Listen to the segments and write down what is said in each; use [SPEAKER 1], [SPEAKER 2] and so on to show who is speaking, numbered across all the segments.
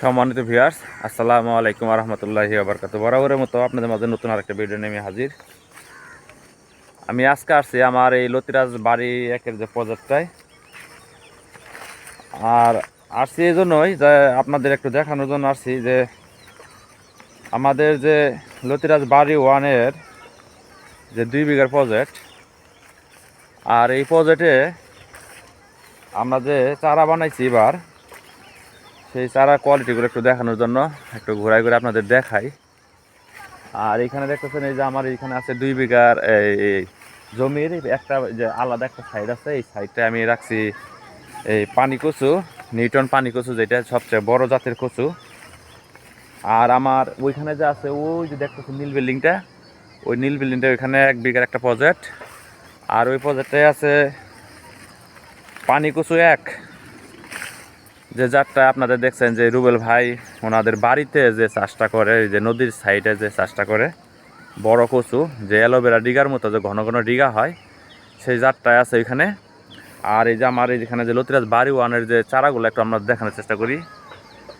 [SPEAKER 1] সম্মানিত ভিউয়ার্স আসসালামু আলাইকুম রহমতুল্লাহি আবরকাত বরাবরের মতো আপনাদের মাঝে নতুন আরেকটা ভিডিও নিয়ে হাজির। আমি আজকে আসছি আমার এই লতিরাজ বাড়ি একের যে প্রজেক্টটায় আর আসছি এই জন্যই যে আপনাদের একটু দেখানোর জন্য আসছি যে আমাদের যে লতিরাজ বাড়ি ওয়ানের যে দুই বিঘার প্রজেক্ট আর এই প্রজেক্টে আমরা যে চারা বানাইছি এবার সেই চারা কোয়ালিটিগুলো একটু দেখানোর জন্য, একটু ঘোরাই ঘুরে আপনাদের দেখাই। আর এখানে দেখতেছেন এই যে আমার এখানে আছে দুই বিঘার এই জমির, একটা যে আলাদা একটা সাইড আছে, এই সাইডটা আমি রাখছি এই পানি কচু নিউটন পানি কচু, যেটা সবচেয়ে বড় জাতের কচু। আর আমার ওইখানে যে আছে, ওই যে দেখতেছেন নীল বিল্ডিংটা, ওই নীল বিল্ডিংটা ওইখানে এক বিঘার একটা প্রজেক্ট আর ওই প্রজেক্টে আছে পানি কচু এক যে জাতটা আপনাদের দেখছেন, যে রুবেল ভাই ওনাদের বাড়িতে যে চাষটা করে, এই যে নদীর সাইডে যে চাষটা করে, বড় কচু, যে অ্যালোভেরা ডিগার মতো যে ঘন ঘন ডিগা হয়, সেই জাতটাই আছে ওইখানে আর এই যে আমার এই যেখানে যে লতিরাজ বাড়ি ওয়ানের যে চারাগুলো, একটু আমরা দেখানোর চেষ্টা করি।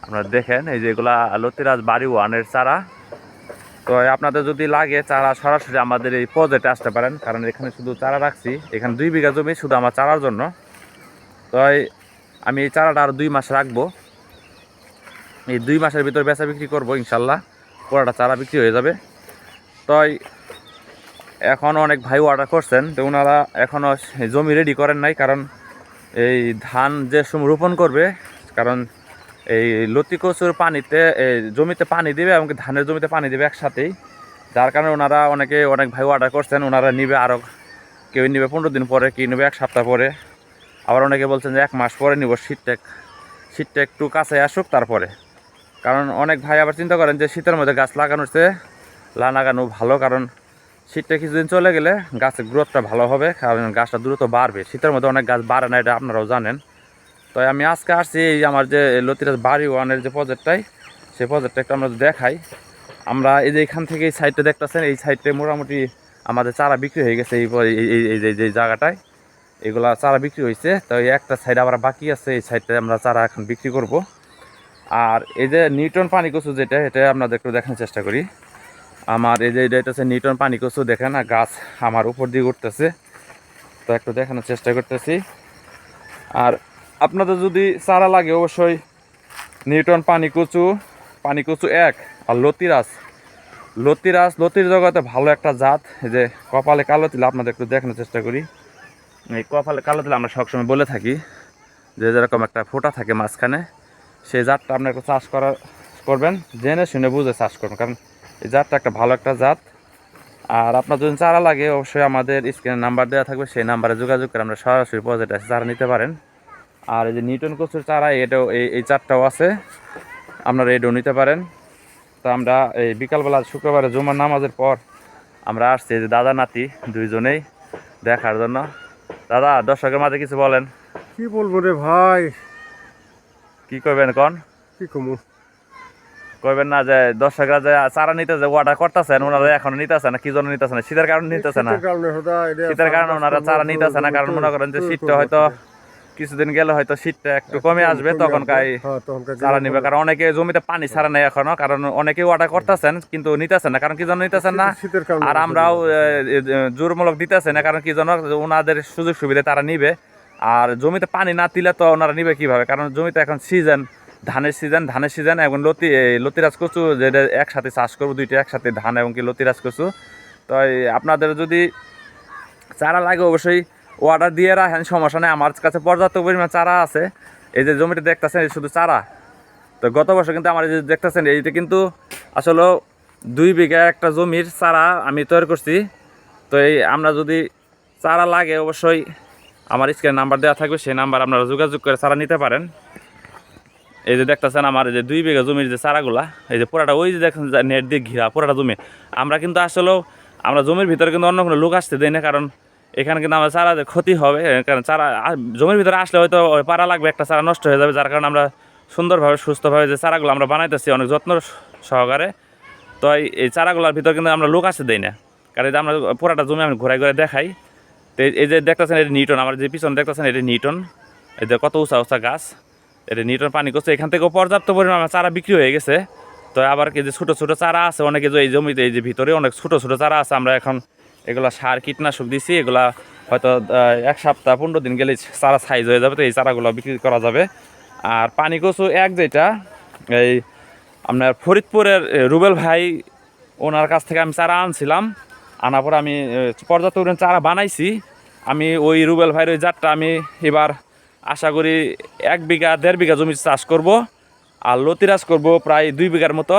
[SPEAKER 1] আপনারা দেখেন, এই যে এগুলা লতিরাজ বাড়ি ওয়ানের চারা। তো আপনাদের যদি লাগে চারা, সরাসরি আমাদের এই প্রজেক্টে আসতে পারেন, কারণ এখানে শুধু চারা রাখছি, এখানে দুই বিঘা জমি শুধু আমার চারার জন্য। তো আমি এই চারাটা আর দুই মাস রাখব। এই দুই মাসের ভিতর বেচা বিক্রি করব ইনশাল্লাহ। পুরাটা চারা বিক্রি হয়ে যাবে। তাই এখন অনেক ভাই অর্ডার করছেন, তো ওনারা এখনও জমি রেডি করেন নাই, কারণ এই ধান যে সময় রোপণ করবে, কারণ এই লতি কচুর পানিতে, এই জমিতে পানি দিবে এবং ধানের জমিতে পানি দেবে একসাথেই। যার কারণে ওনারা অনেকে অনেক ভাই অর্ডার করছেন ওনারা নিবে আরও কেউ নিবে পনেরো দিন পরে, কেউ নেবে এক সপ্তাহ পরে। আবার অনেকে বলছেন যে এক মাস পরে নিব শীতটা শীতটা একটু কাছে আসুক তারপরে। কারণ অনেক ভাই আবার চিন্তা করেন যে শীতের মধ্যে গাছ লাগানোর চেয়ে লাগানো ভালো, কারণ শীতটা কিছুদিন চলে গেলে গাছের গ্রোথটা ভালো হবে, কারণ গাছটা দ্রুত বাড়বে। শীতের মধ্যে অনেক গাছ বাড়ে না, এটা আপনারাও জানেন। তো আমি আজকে আসছি এই আমার যে লতিরাজ বাড়ি ওয়ানের যে প্রজেক্টটাই সেই প্রজেক্টটা একটু আমরা দেখাই। আমরা এই যে এখান থেকে এই সাইডটা দেখতেছেন, এই সাইডটা মোটামুটি আমাদের চারা বিক্রি হয়ে গেছে এই এই- যে জায়গাটায়। এগুলা চারা বিক্রি হয়েছে তো একটা সাইড আবার বাকি আছে, এই সাইডটা আমরা চারা এখন বিক্রি করব। আর এই যে নিউটন পানি কচু যেটা, এটা আপনাদের একটু দেখানোর চেষ্টা করি। আমার এই যে এটা হচ্ছে নিউটন পানি কচু, দেখেন না, গাছ আমার উপর দিয়ে উঠতেছে তো একটু দেখানোর চেষ্টা করতেছি। আর আপনাদের যদি চারা লাগে অবশ্যই নিউটন পানি কচু পানি কচু এক আর লতিরাজ লতিরাজ লতির জগতে ভালো একটা জাত যে কপালে কালো তিল, আপনাদের একটু দেখানোর চেষ্টা করি। এই কপালে কালো তিল আমরা সবসময় বলে থাকি যে যেরকম একটা ফোঁটা থাকে মাঝখানে, সেই জাতটা আপনি একটু চাষ করা করবেন, জেনে শুনে বুঝে চাষ করবেন। কারণ এই জাতটা একটা ভালো একটা জাত। আর আপনার যদি চারা লাগে, অবশ্যই আমাদের স্ক্রিনে নাম্বার দেওয়া থাকবে, সেই নাম্বারে যোগাযোগ করে আমরা সরাসরি প্রজেক্ট আছে চারা নিতে পারেন। আর এই যে নিউটন কচুর চারা, এটাও এই এই চারটাও আছে। আপনারা এটাও নিতে পারেন। তো আমরা এই বিকালবেলা শুক্রবারে জুমার নামাজের পর আমরা আসছি যে দাদা নাতি দুইজনেই দেখার জন্য। দাদা দর্শকের মাঝে কিছু বলেন।
[SPEAKER 2] কি বলব রে ভাই?
[SPEAKER 1] কি করবেন কন?
[SPEAKER 2] কি কমু?
[SPEAKER 1] কইবেন না যে দর্শকরা যে চারা নিতে যে অর্ডার করতেছেন ওনারা এখন নিতেছে না কি জন্য নিতেছে না? শীতের কারণে নিতেছে না।
[SPEAKER 2] শীতের কারণে
[SPEAKER 1] ওনারা চারা নিতেছে না কারণ মনে করেন যে শীতটা হয়তো। কিছুদিন গেলে হয়তো শীতটা একটু কমে আসবে তখন কাই
[SPEAKER 2] হ্যাঁ,
[SPEAKER 1] চারা নিবে। কারণ অনেকে জমিতে পানি ছাড়া নেই এখনও কারণ অনেকে অর্ডার করতেছেন কিন্তু নিতেছেন না। কারণ কি জন্য নিতেছেন না? আর আমরাও জোরমূলক দিতেছে না কারণ কি জন্য ওনাদের সুযোগ সুবিধা তারা নিবে। আর জমিতে পানি না দিলে তো ওনারা নিবে কীভাবে? কারণ জমিতে এখন সিজন ধানের সিজন ধানের সিজন এবং লতি লতিরাজ কচু যেটা একসাথে চাষ করব দুইটা একসাথে ধান এবং কি লতিরাজ কচু। তো আপনাদের যদি চারা লাগে অবশ্যই অর্ডার দিয়ে রাখেন, সমস্যা নেই। আমার কাছে পর্যাপ্ত পরিমাণ চারা আছে। এই যে জমিটা দেখতেছেন, এই শুধু চারা। তো গত বছর কিন্তু আমার এই যে দেখতেছেন, এইটা কিন্তু আসলে দুই বিঘা একটা জমির চারা আমি তৈরি করছি। তো এই আমরা যদি চারা লাগে, অবশ্যই আমার স্ক্রিনে নাম্বার দেওয়া থাকবে, সেই নাম্বার আপনারা যোগাযোগ করে চারা নিতে পারেন। এই যে দেখতেছেন আমার এই যে দুই বিঘা জমির যে চারাগুলা, এই যে পুরাটা ওই যে দেখেন যে নেট দিয়ে ঘিরা পুরাটা জমি। আমরা কিন্তু আসলেও, আমরা জমির ভিতরে কিন্তু অন্য কোনো লোক আসতে দেয় না, কারণ এখানে কিন্তু আমার চারা ক্ষতি হবে কারণ চারা জমির ভিতরে আসলে হয়তো পাড়া লাগবে, একটা চারা নষ্ট হয়ে যাবে, যার কারণে আমরা সুন্দরভাবে, সুস্থভাবে যে চারাগুলো আমরা বানাইতেছি অনেক যত্ন সহকারে। তো এই- চারাগুলোর ভিতরে কিন্তু আমরা লোক আসতে দেই না। কারণ আমরা পুরাটা জমি আমি ঘুরাই ঘুরে দেখাই, তো এই- এই যে দেখতেছেন এটা নিউটন, আমার যে পিছনে দেখতেছেন এটা নিউটন। এই যে কত উঁচা উঁচা গাছ, এটা নিউটন পানি করছে। এখান থেকেও পর্যাপ্ত পরিমাণ আমার চারা বিক্রি হয়ে গেছে। তো আবার কি যে ছোটো ছোটো চারা আছে, অনেকে যে এই জমিতে, এই যে ভিতরে অনেক ছোটো ছোটো চারা আছে, আমরা এখন এগুলা সার, কীটনাশক দিছি, এগুলা হয়তো এক সপ্তাহ পনেরো দিন গেলে চারা সাইজ হয়ে যাবে, তো এই চারাগুলো বিক্রি করা যাবে। আর পানি কচু এক যেটা, এই আপনার ফরিদপুরের রুবেল ভাই, ওনার কাছ থেকে আমি চারা আনছিলাম। আনার পর আমি পর্যাপ্ত চারা বানাইছি। আমি ওই রুবেল ভাইয়ের ওই জাতটা আমি এবার আশা করি এক বিঘা, দেড় বিঘা জমি চাষ করব। আর লতিরাজ করব প্রায় দুই বিঘার মতো।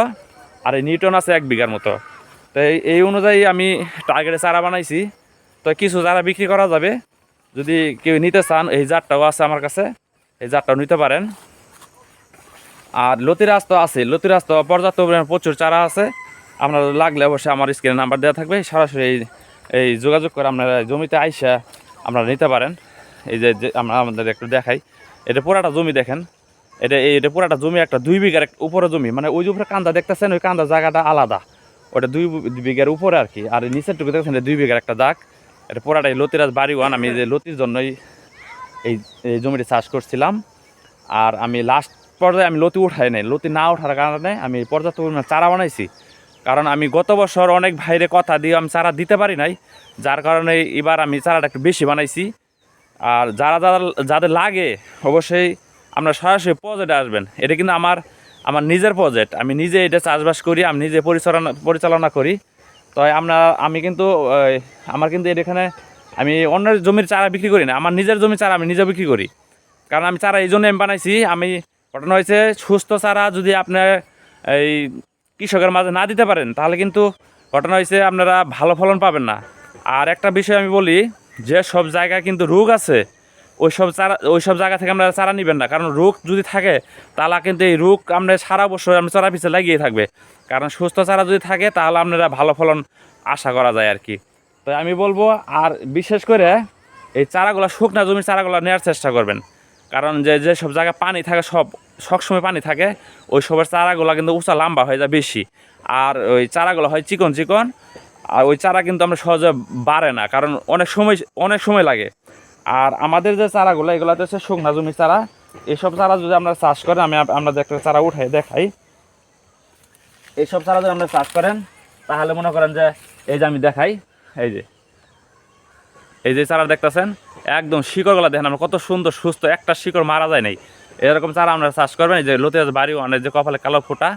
[SPEAKER 1] আর এই নিউটন আছে এক বিঘার মতো। তো এই- অনুযায়ী আমি টার্গেটে চারা বানাইছি। তো কিছু চারা বিক্রি করা যাবে। যদি কেউ নিতে চান, এই জাতটাও আছে আমার কাছে। এই জাতটাও নিতে পারেন। আর লতিরাজ তো আছে। লতিরাজ তো পর্যাপ্ত পরিমাণে প্রচুর চারা আছে। আপনার লাগলে অবশ্যই আমার স্ক্রিনে নাম্বার দেওয়া থাকবে। সরাসরি এই এই যোগাযোগ করে আপনারা জমিতে আইসা আপনারা নিতে পারেন। এই যে আমরা আমাদের একটু দেখাই। এটা পুরাটা জমি দেখেন। এটা এটা পুরাটা জমি একটা দুই বিঘার উপরে জমি। মানে ওই যে উপরে কান্দা দেখতেছেন, ওই কান্দা জায়গাটা আলাদা। ওটা দুই বিঘার উপরে আর কি। আর নিচের টুকু দেখছেন দুই বিঘার একটা দাগ। এটা পুরাটাই লতিরাজ বাড়ি ওয়ান। আমি যে লতির জন্যই এই এই জমিটি চাষ করছিলাম। আর আমি লাস্ট পর্যায়ে আমি লতি উঠাই নাই। লতি না ওঠার কারণে আমি পর্যাপ্ত পরিমাণে চারা বানাইছি। কারণ আমি গত বছর অনেক ভাইরে কথা দিয়ে আমি চারা দিতে পারি নাই। যার কারণে এবার আমি চারাটা একটু বেশি বানাইছি। আর যারা যারা, যাদের লাগে অবশ্যই আমরা সরাসরি প্রজেক্টে আসবেন। এটা কিন্তু আমার আমার নিজের প্রজেক্ট আমি নিজে এটা চাষবাস করি, আমি নিজে পরিচালনা পরিচালনা করি। তো আমরা, আমি কিন্তু আমার কিন্তু এখানে, আমি অন্যের জমির চারা বিক্রি করি না, আমার নিজের জমির চারা আমি নিজে বিক্রি করি। কারণ আমি চারা এই জন্য আমি বানাইছি, আমি, ঘটনা হয়েছে, সুস্থ চারা যদি আপনার এই কৃষকের মাঝে না দিতে পারেন, তাহলে কিন্তু ঘটনা হয়েছে আপনারা ভালো ফলন পাবেন না। আর একটা বিষয় আমি বলি, যে সব জায়গায় কিন্তু রোগ আছে ওই সব চারা ওই সব জায়গা থেকে আপনারা চারা নেবেন না। কারণ রোগ যদি থাকে তাহলে কিন্তু এই রোগ আমরা সারা বছর আমরা চারা পিছিয়ে লাগিয়ে থাকবে। কারণ সুস্থ চারা যদি থাকে, তাহলে আপনারা ভালো ফলন আশা করা যায় আর কি। তো আমি বলব, আর বিশেষ করে এই চারাগুলো, শুকনা জমির চারাগুলো নেওয়ার চেষ্টা করবেন। কারণ যে যে সব জায়গায় পানি থাকে, সব সবসময় পানি থাকে, ওই সবের চারাগুলো কিন্তু উঁচা লম্বা হয়ে যায় বেশি। আর ওই চারাগুলো হয় চিকন চিকন, আর ওই চারা কিন্তু আমরা সহজে বাড়ে না। কারণ অনেক সময় অনেক সময় লাগে। আর আমাদের যে চারাগুলো এগুলো হচ্ছে শুকনা জমি চারা। এইসব চারা যদি আমরা চাষ করেন, আমি আপনাদের একটা চারা উঠাই দেখাই। এইসব চারা যদি আমরা চাষ করেন, তাহলে মনে করেন যে এই যে আমি দেখাই, এই যে। এই যে চারা দেখতেছেন, একদম শিকড়গুলো দেখেন আমরা কত সুন্দর সুস্থ, একটা শিকড় মারা যায় নাই। এরকম চারা আমরা চাষ করবেন এই যে লতে বাড়ি, অনেক যে কপালে কালো ফোটা,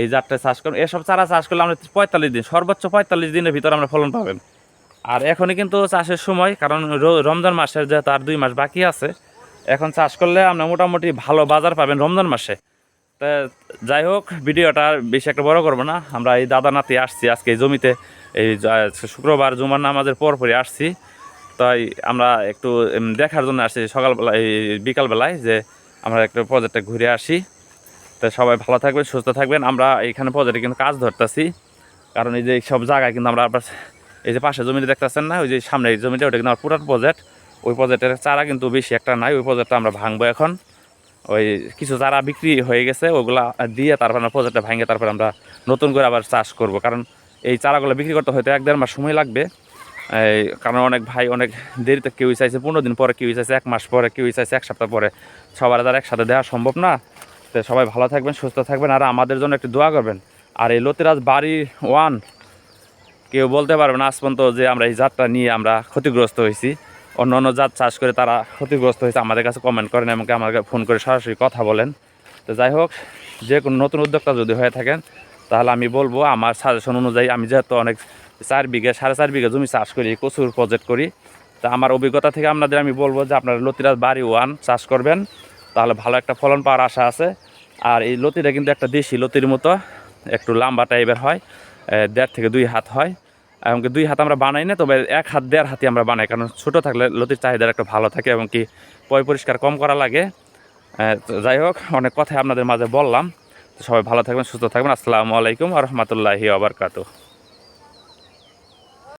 [SPEAKER 1] এই জাতটা চাষ করবেন এসব চারা চাষ করলে আমরা পঁয়তাল্লিশ দিন, সর্বোচ্চ পঁয়তাল্লিশ দিনের ভিতরে আমরা ফলন পাবেন। আর এখনই কিন্তু চাষের সময়, কারণ রমজান মাসের যে তার দুই মাস বাকি আছে, এখন চাষ করলে আমরা মোটামুটি ভালো বাজার পাবেন রমজান মাসে। তা যাই হোক, ভিডিওটা বেশি একটা বড় করব না। আমরা এই দাদা নাতি আসছি আজকে এই জমিতে, এই শুক্রবার জুমার নামাজের পর পরই আসছি। তাই আমরা একটু দেখার জন্য আসছি সকালবেলা, এই বিকালবেলায় যে আমরা একটু প্রজেক্টটা ঘুরে আসি। তো সবাই ভালো থাকবেন, সুস্থ থাকবেন। আমরা এখানে প্রজেক্টে কিন্তু কাজ ধরতেছি, কারণ এই যে সব জায়গায় কিন্তু আমরা আবার এই যে পাশে জমিতে দেখতেছেন না, ওই যে সামনে এই জমিটা, ওটা কিন্তু আমার পুরান প্রজেক্ট ওই প্রজেক্টের চারা কিন্তু বেশি একটা নাই, ওই প্রজেক্টটা আমরা ভাঙবো এখন। ওই কিছু চারা বিক্রি হয়ে গেছে, ওগুলা দিয়ে তারপর আমরা প্রজেক্টটা ভাঙে তারপর আমরা নতুন করে আবার চাষ করব। কারণ এই চারাগুলো বিক্রি করতে হয়তো এক দেড় মাস সময় লাগবে। এই কারণ অনেক ভাই অনেক দেরিতে কেউ চাইছে, পনেরো দিন পরে কেউ চাইছে, এক মাস পরে কেউ চাইছে, এক সপ্তাহ পরে। সবার আর একসাথে দেওয়া সম্ভব না। তো সবাই ভালো থাকবেন, সুস্থ থাকবেন, আর আমাদের জন্য একটু দোয়া করবেন। আর এই লতিরাজ বাড়ি ওয়ান কেউ বলতে পারবে না, আজ পর্যন্ত যে আমরা এই জাতটা নিয়ে আমরা ক্ষতিগ্রস্ত হয়েছি। অন্য অন্য জাত চাষ করে তারা ক্ষতিগ্রস্ত হয়েছে, আমাদের কাছে কমেন্ট করেন এমনকি আমাকে ফোন করে সরাসরি কথা বলেন। তো যাই হোক, যে কোনো নতুন উদ্যোক্তা যদি হয়ে থাকেন, তাহলে আমি বলব আমার সাজেশন অনুযায়ী আমি যেহেতু অনেক চার বিঘে, সাড়ে চার বিঘে জমি চাষ করি, প্রচুর প্রজেক্ট করি, তা আমার অভিজ্ঞতা থেকে আপনাদের আমি বলব যে আপনারা লতিরাজ বাড়ি ওয়ান চাষ করবেন, তাহলে ভালো একটা ফলন পাওয়ার আশা আছে। আর এই লতিটা কিন্তু একটা দেশি লতির মতো, একটু লম্বা টাইপের হয় দেড় থেকে দুই হাত হয়। এমনকি দুই হাত আমরা বানাই না, তবে এক হাত, দেড় হাতে আমরা বানাই, কারণ ছোটো থাকলে লতির চাহিদার একটা ভালো থাকে এবং কি পয় পরিষ্কার কম করা লাগে। যাই হোক, অনেক কথাই আপনাদের মাঝে বললাম। সবাই ভালো থাকবেন, সুস্থ থাকবেন। আসসালামু আলাইকুম আ রহমতুল্লাহি আবরকাতু